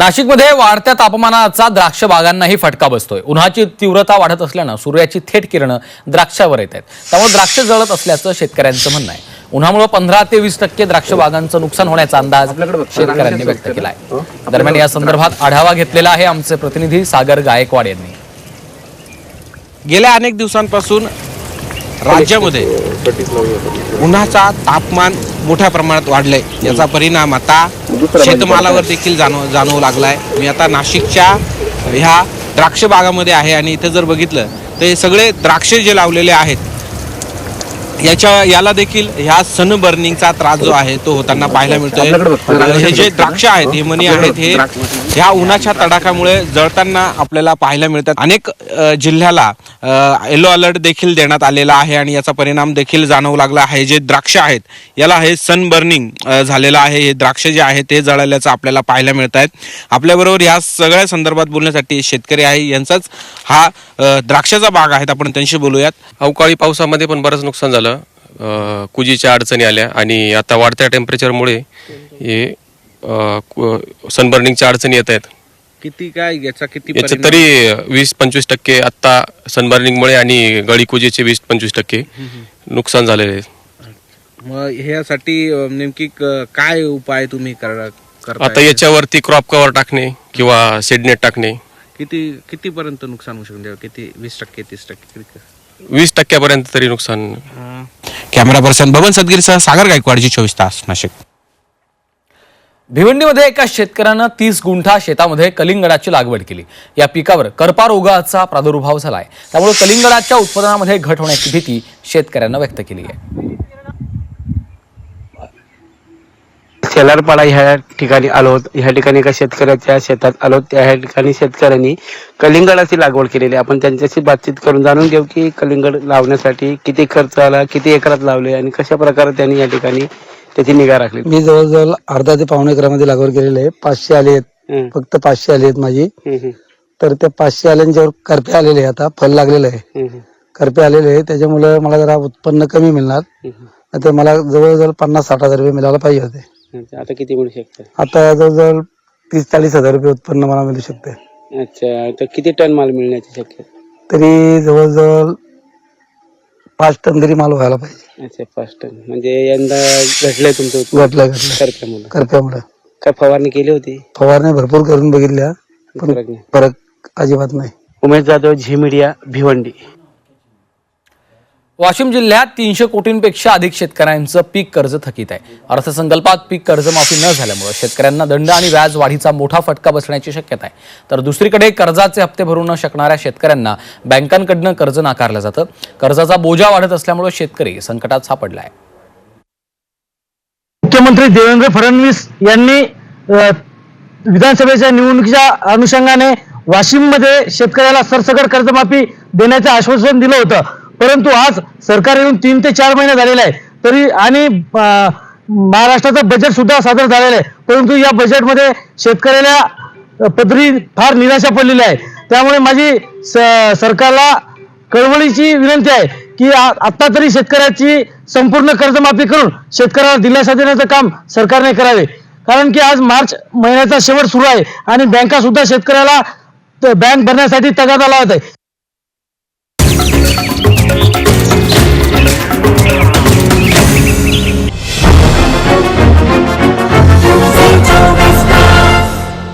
नाशिकमध्ये वाढत्या तापमानाचा द्राक्ष बागांनाही फटका बसतोय. उन्हाची तीव्रता वाढत असल्यानं सूर्याची थेट किरणं द्राक्षावर येत आहेत. त्यामुळे द्राक्ष जळत असल्याचं शेतकऱ्यांचं म्हणणं आहे. उन्हामुळे पंधरा ते वीस टक्के द्राक्ष बागांचं नुकसान होण्याचा अंदाज शेतकऱ्यांनी व्यक्त केला आहे दरम्यान या संदर्भात आढावा घेतलेला आहे आमचे प्रतिनिधी सागर गायकवाड यांनी. गेल्या अनेक दिवसांपासून राज्यामध्ये उन्हाचा तापमान मोठ्या प्रमाणात वाढलंय. याचा परिणाम आता शेतमालावर देखील जाणव जाणवू लागलाय. मी आता नाशिकच्या ह्या द्राक्ष बागामध्ये आहे आणि इथे जर बघितलं तर हे सगळे द्राक्ष जे लावलेले आहेत याच्या याला देखील ह्या सन बर्निंगचा त्रास जो आहे तो होताना पाहायला मिळतोय. हे जे द्राक्ष आहेत हे मनी आहेत हे ह्या उन्हाच्या तडाख्यामुळे जळताना आपल्याला पाहायला मिळतात. अनेक जिल्ह्याला येलो अलर्ट देखील देण्यात आलेला आहे आणि याचा परिणाम देखील जाणवू लागला आहे. जे द्राक्ष आहेत याला हे सन बर्निंग झालेलं आहे. हे द्राक्ष जे आहे ते जळाल्याचं आपल्याला पाहायला मिळत आहेत आपल्याबरोबर ह्या सगळ्या संदर्भात बोलण्यासाठी शेतकरी आहे. यांचाच हा द्राक्षाचा बाग आहेत आपण त्यांशी बोलूयात. अवकाळी पावसामध्ये पण बरंच नुकसान झालं. कुजीच्या अडचणी आल्या आणि आता वाढत्या टेम्परेचरमुळे हे सनबर्निंगच्या अडचणी येत आहेत. किती काय याचा किती याचे तरी वीस पंचवीस टक्के आत्ता सनबर्निंगमुळे आणि गळी कुजीचे वीस पंचवीस टक्के नुकसान झालेले आहे. मग ह्यासाठी नेमकी काय उपाय तुम्ही आता याच्यावरती क्रॉप कव्हर टाकणे किंवा सेडनेट टाकणे. किती कितीपर्यंत नुकसान होऊ शकते? किती वीस टक्के तीस टक्के? वीस टक्क्यापर्यंत तरी नुकसान कॅमेरा पर्सन बबन सदगीरसह सागर गायकवाडची चोवीस तास नाशिक. भिवंडीमध्ये एका शेतकऱ्यानं तीस गुंठा शेतामध्ये कलिंगडाची लागवड केली. या पिकावर करपा रोगाचा प्रादुर्भाव झालाय. त्यामुळे कलिंगडाच्या उत्पादनामध्ये घट होण्याची भीती शेतकऱ्यांना व्यक्त केली आहे. शेलारपाडा ह्या ठिकाणी आलो होतो. ह्या ठिकाणी एका शेतकऱ्याच्या शेतात आलो होतो. त्या ह्या ठिकाणी शेतकऱ्यांनी कलिंगडाची लागवड केलेली आहे. आपण त्यांच्याशी बातचीत करून जाणून घेऊ की कलिंगड लावण्यासाठी किती खर्च आला किती एकरात लावले आणि कशा प्रकारे त्यांनी या ठिकाणी त्याची निगा राखली. मी जवळजवळ अर्धा ते पावणे एकरामध्ये लागवड केलेली आहे. पाचशे आले आहेत. फक्त पाचशे आले आहेत माझी. तर त्या पाचशे आल्यांच्यावर करपे आलेले आहे आता फल लागलेलं आहे. करपे आलेले आहे त्याच्यामुळे मला जरा उत्पन्न कमी मिळणार. आता मला जवळजवळ पन्नास साठ हजार रुपये मिळायला पाहिजे होते. अच्छा, आता किती मिळू शकतं? आता जवळजवळ तीस चाळीस हजार रुपये उत्पन्न मला मिळू शकते अच्छा तर किती टन माल मिळण्याची शक्यता? तरी जवळजवळ पाच टन तरी माल व्हायला पाहिजे. अच्छा पाच टन. म्हणजे यंदा घटलंय तुमचं उत्पन्न? घटलं घटलं करप्यामुळे करप्यामुळे काय फवारणी केली होती? फवारणी भरपूर करून बघितल्या पण फरक नाही. फरक अजिबात नाही. उमेश जाधव झी मीडिया भिवंडी. वाशिम जिल्ह्यात तीनशे कोटींपेक्षा अधिक शेतकऱ्यांचं पीक कर्ज थकीत आहे. अर्थसंकल्पात पीक कर्जमाफी न झाल्यामुळे शेतकऱ्यांना दंड आणि व्याज वाढीचा मोठा फटका बसण्याची शक्यता आहे. तर दुसरीकडे कर्जाचे हप्ते भरू न शकणाऱ्या शेतकऱ्यांना बँकांकडनं कर्ज नाकारलं जातं. कर्जाचा बोजा वाढत असल्यामुळे शेतकरी संकटात सापडला आहे. मुख्यमंत्री देवेंद्र फडणवीस यांनी विधानसभेच्या निवडणुकीच्या अनुषंगाने वाशिममध्ये शेतकऱ्याला सरसकट कर्जमाफी देण्याचं आश्वासन दिलं होतं. परंतु आज सरकार येऊन तीन ते चार महिने झालेला आहे. तरी आणि महाराष्ट्राचं बजेट सुद्धा सादर झालेलं आहे. परंतु या बजेटमध्ये शेतकऱ्याला पदरी फार निराशा पडलेली आहे. त्यामुळे माझी स- सरकारला कळवळीची विनंती आहे की आत्ता आता तरी शेतकऱ्याची संपूर्ण कर्जमाफी करून शेतकऱ्याला दिलासा देण्याचं काम सरकारने करावे. कारण की आज मार्च महिन्याचा शेवट सुरू आहे आणि बँका सुद्धा शेतकऱ्याला बँक भरण्यासाठी तगादा लावत आहे.